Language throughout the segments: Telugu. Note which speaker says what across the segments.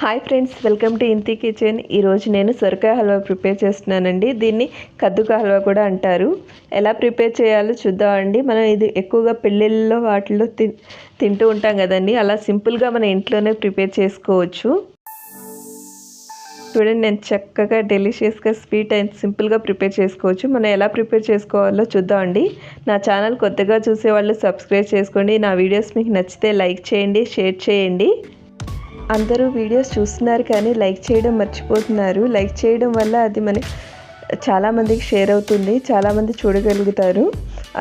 Speaker 1: Hi friends welcome to Inthi kitchen. ఈరోజు నేను సొరకాయ హల్వా ప్రిపేర్ చేస్తున్నానండి. దీన్ని కద్దుక హల్వా కూడా అంటారు. ఎలా ప్రిపేర్ చేయాలో చూద్దామండి మనం ఇది ఎక్కువగా పెళ్ళిళ్ళలో వాటిలో తి తింటూ ఉంటాం కదండి. అలా సింపుల్గా మన ఇంట్లోనే ప్రిపేర్ చేసుకోవచ్చు. చూడండి నేను చక్కగా డెలిషియస్గా స్వీట్ అండ్ సింపుల్గా ప్రిపేర్ చేసుకోవచ్చు. మనం ఎలా ప్రిపేర్ చేసుకోవాలో చూద్దామండి నా ఛానల్ కొత్తగా చూసేవాళ్ళు సబ్స్క్రైబ్ చేసుకోండి. నా వీడియోస్ మీకు నచ్చితే లైక్ చేయండి షేర్ చేయండి. అందరూ వీడియోస్ చూస్తున్నారు కానీ లైక్ చేయడం మర్చిపోతున్నారు. లైక్ చేయడం వల్ల అది మన చాలామందికి షేర్ అవుతుంది. చాలామంది చూడగలుగుతారు.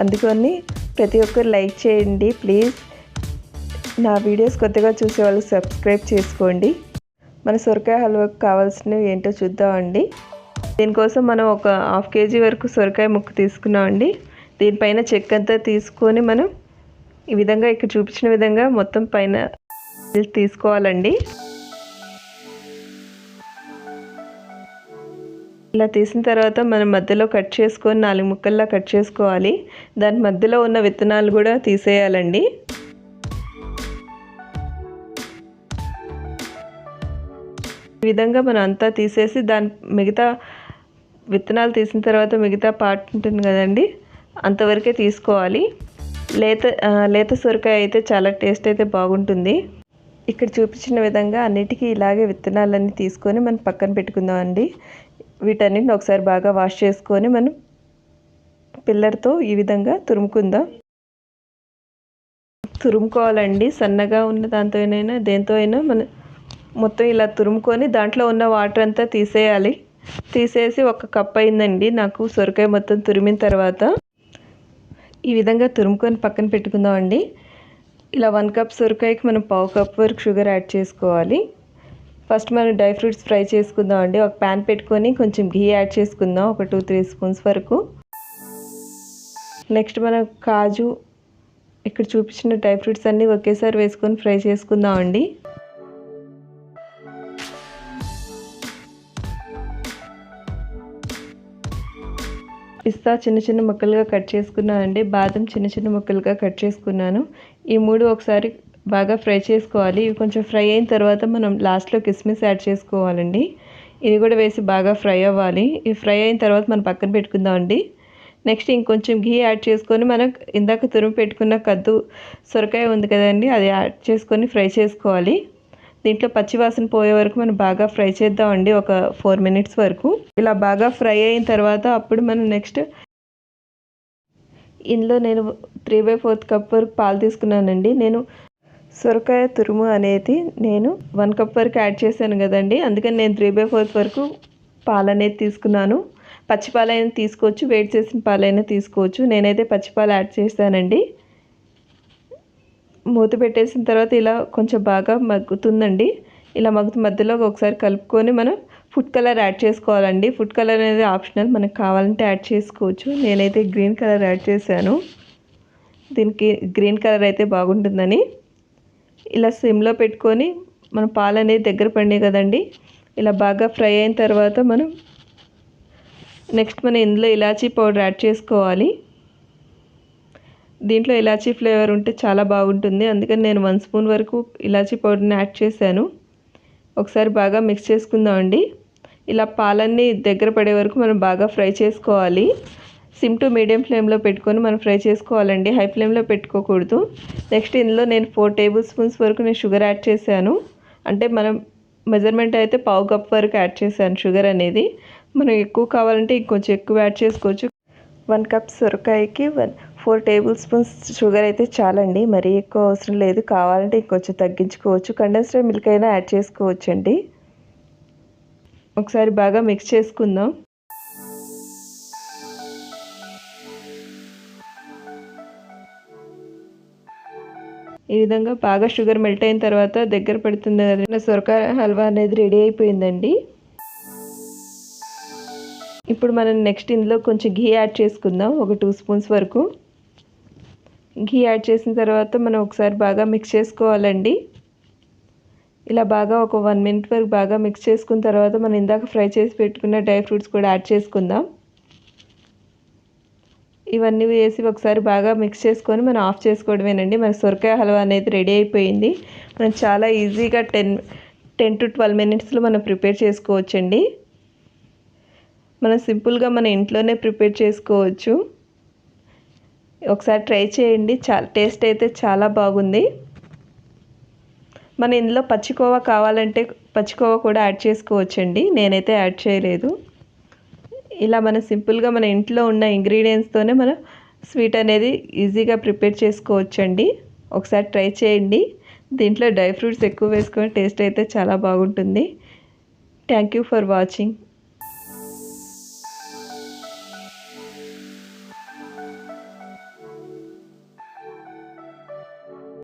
Speaker 1: అందుకని ప్రతి ఒక్కరు లైక్ చేయండి. ప్లీజ్ నా వీడియోస్ కొత్తగా చూసే వాళ్ళు సబ్స్క్రైబ్ చేసుకోండి. మన సొరకాయ హల్వాకు కావాల్సినవి ఏంటో చూద్దామండి. దీనికోసం మనం ఒక హాఫ్ కేజీ వరకు సొరకాయ ముక్క తీసుకున్నామండి. దీనిపైన చెక్క అంతా తీసుకొని మనం ఈ విధంగా ఇక్కడ చూపించిన విధంగా మొత్తం పైన తీసుకోవాలండి. ఇలా తీసిన తర్వాత మనం మధ్యలో కట్ చేసుకొని నాలుగు ముక్కల్లా కట్ చేసుకోవాలి. దాని మధ్యలో ఉన్న విత్తనాలు కూడా తీసేయాలండి. ఈ విధంగా మనం అంతా తీసేసి దాని మిగతా విత్తనాలు తీసిన తర్వాత మిగతా పార్ట్ ఉంటుంది కదండి అంతవరకే తీసుకోవాలి. లేత లేత సొరకాయ అయితే చాలా టేస్ట్ అయితే బాగుంటుంది. ఇక్కడ చూపించిన విధంగా అన్నిటికీ ఇలాగే విత్తనాలన్నీ తీసుకొని మనం పక్కన పెట్టుకుందాం అండి వీటన్నిటిని ఒకసారి బాగా వాష్ చేసుకొని మనం పిల్లర్తో ఈ విధంగా తురుముకుందాం. తురుముకోవాలండి. సన్నగా ఉన్న దాంతో అయినా దేంతో అయినా మనం మొత్తం ఇలా తురుముకొని దాంట్లో ఉన్న వాటర్ అంతా తీసేయాలి. తీసేసి ఒక కప్ అయిందండి. నాకు సొరకాయ మొత్తం తురిమిన తర్వాత ఈ విధంగా తురుముకొని పక్కన పెట్టుకుందాం అండి ఇలా వన్ కప్ సొరకాయకి మనం పావు కప్ వరకు షుగర్ యాడ్ చేసుకోవాలి. ఫస్ట్ మనం డ్రై ఫ్రూట్స్ ఫ్రై చేసుకుందాం అండి. ఒక ప్యాన్ పెట్టుకొని కొంచెం ఘీ యాడ్ చేసుకుందాం. ఒక టూ త్రీ స్పూన్స్ వరకు. నెక్స్ట్ మనం కాజు ఇక్కడ చూపించిన డ్రై ఫ్రూట్స్ అన్నీ ఒకేసారి వేసుకొని ఫ్రై చేసుకుందాం అండి. పిస్తా చిన్న చిన్న ముక్కలుగా కట్ చేసుకున్నానండి. బాదం చిన్న చిన్న ముక్కలుగా కట్ చేసుకున్నాను. ఈ మూడు ఒకసారి బాగా ఫ్రై చేసుకోవాలి. ఇవి కొంచెం ఫ్రై అయిన తర్వాత మనం లాస్ట్లో కిస్మిస్ యాడ్ చేసుకోవాలండి. ఇది కూడా వేసి బాగా ఫ్రై అవ్వాలి. ఇవి ఫ్రై అయిన తర్వాత మనం పక్కన పెట్టుకుందామండి నెక్స్ట్ ఇంకొంచెం ఘీ యాడ్ చేసుకొని మనం ఇందాక తురుము పెట్టుకున్న కద్దు సొరకాయ ఉంది కదండి అది యాడ్ చేసుకొని ఫ్రై చేసుకోవాలి. దీంట్లో పచ్చివాసన పోయే వరకు మనం బాగా ఫ్రై చేద్దామండి ఒక ఫోర్ మినిట్స్ వరకు. ఇలా బాగా ఫ్రై అయిన తర్వాత అప్పుడు మనం నెక్స్ట్ ఇందులో నేను త్రీ బై ఫోర్త్ కప్ వరకు పాలు తీసుకున్నానండి. నేను సొరకాయ తురుము అనేది నేను వన్ కప్ వరకు యాడ్ చేశాను కదండి. అందుకని నేను త్రీ బై ఫోర్త్ వరకు పాలు అనేది తీసుకున్నాను. పచ్చిపాలైనా తీసుకోవచ్చు వేడి చేసిన పాలైనా తీసుకోవచ్చు. నేనైతే పచ్చిపాలు యాడ్ చేశానండి. మూత పెట్టేసిన తర్వాత ఇలా కొంచెం బాగా మగ్గుతుందండి. ఇలా మగ్గుతు మధ్యలో ఒకసారి కలుపుకొని మనం ఫుడ్ కలర్ యాడ్ చేసుకోవాలండి. ఫుడ్ కలర్ అనేది ఆప్షనల్ మనకు కావాలంటే యాడ్ చేసుకోవచ్చు. నేనైతే గ్రీన్ కలర్ యాడ్ చేశాను. దీనికి గ్రీన్ కలర్ అయితే బాగుంటుందని. ఇలా సిమ్లో పెట్టుకొని మన పాలు అనేది దగ్గర పడినాయి కదండి. ఇలా బాగా ఫ్రై అయిన తర్వాత మనం నెక్స్ట్ మనం ఇందులో ఇలాచీ పౌడర్ యాడ్ చేసుకోవాలి. దీంట్లో ఇలాచీ ఫ్లేవర్ ఉంటే చాలా బాగుంటుంది. అందుకని నేను వన్ స్పూన్ వరకు ఇలాచీ పౌడర్ని యాడ్ చేశాను. ఒకసారి బాగా మిక్స్ చేసుకుందామండి ఇలా పాలన్నీ దగ్గర పడే వరకు మనం బాగా ఫ్రై చేసుకోవాలి. సిమ్ టు మీడియం ఫ్లేమ్లో పెట్టుకొని మనం ఫ్రై చేసుకోవాలండి. హై ఫ్లేమ్లో పెట్టుకోకూడదు. నెక్స్ట్ ఇందులో నేను ఫోర్ టేబుల్ స్పూన్స్ వరకు నేను షుగర్ యాడ్ చేశాను. అంటే మనం మెజర్మెంట్ అయితే పావు కప్ వరకు యాడ్ చేశాను షుగర్ అనేది. మనం ఎక్కువ కావాలంటే ఇంకొంచెం ఎక్కువ యాడ్ చేసుకోవచ్చు. వన్ కప్ సొరకాయకి one four tablespoons sugar అయితే చాలండి. మరీ ఎక్కువ అవసరం లేదు. కావాలంటే ఇంకొంచెం తగ్గించుకోవచ్చు. కండెన్స్డ్ మిల్క్ అయినా యాడ్ చేసుకోవచ్చు అండి ఒకసారి బాగా మిక్స్ చేసుకుందాం. ఈ విధంగా బాగా షుగర్ మెల్ట్ అయిన తర్వాత దగ్గర పడుతుంది కదా సొరకాయ హల్వా అనేది రెడీ అయిపోయిందండి. ఇప్పుడు మనం నెక్స్ట్ ఇందులో కొంచెం ఘీ యాడ్ చేసుకుందాం. ఒక టూ స్పూన్స్ వరకు. ఘీ యాడ్ చేసిన తర్వాత మనం ఒకసారి బాగా మిక్స్ చేసుకోవాలండి. ఇలా బాగా ఒక వన్ మినిట్ వరకు బాగా మిక్స్ చేసుకున్న తర్వాత మనం ఇందాక ఫ్రై చేసి పెట్టుకున్న డ్రై ఫ్రూట్స్ కూడా యాడ్ చేసుకుందాం. ఇవన్నీ వేసి ఒకసారి బాగా మిక్స్ చేసుకొని మనం ఆఫ్ చేసుకోవడమేనండి. మన సొరకాయ హల్వా అనేది రెడీ అయిపోయింది. మనం చాలా ఈజీగా టెన్ టెన్ టు ట్వెల్వ్ మినిట్స్లో మనం ప్రిపేర్ చేసుకోవచ్చండి. మనం సింపుల్గా మన ఇంట్లోనే ప్రిపేర్ చేసుకోవచ్చు. ఒకసారి ట్రై చేయండి. చాలా టేస్ట్ అయితే చాలా బాగుంది. మన ఇందులో పచ్చికోవా కావాలంటే పచ్చికోవా కూడా యాడ్ చేసుకోవచ్చండి. నేనైతే యాడ్ చేయలేదు. ఇలా మన సింపుల్గా మన ఇంట్లో ఉన్న ఇంగ్రీడియంట్స్తోనే మనం స్వీట్ అనేది ఈజీగా ప్రిపేర్ చేసుకోవచ్చండి. ఒకసారి ట్రై చేయండి. దీంట్లో డ్రై ఫ్రూట్స్ ఎక్కువ వేసుకొని టేస్ట్ అయితే చాలా బాగుంటుంది. Thank you for watching.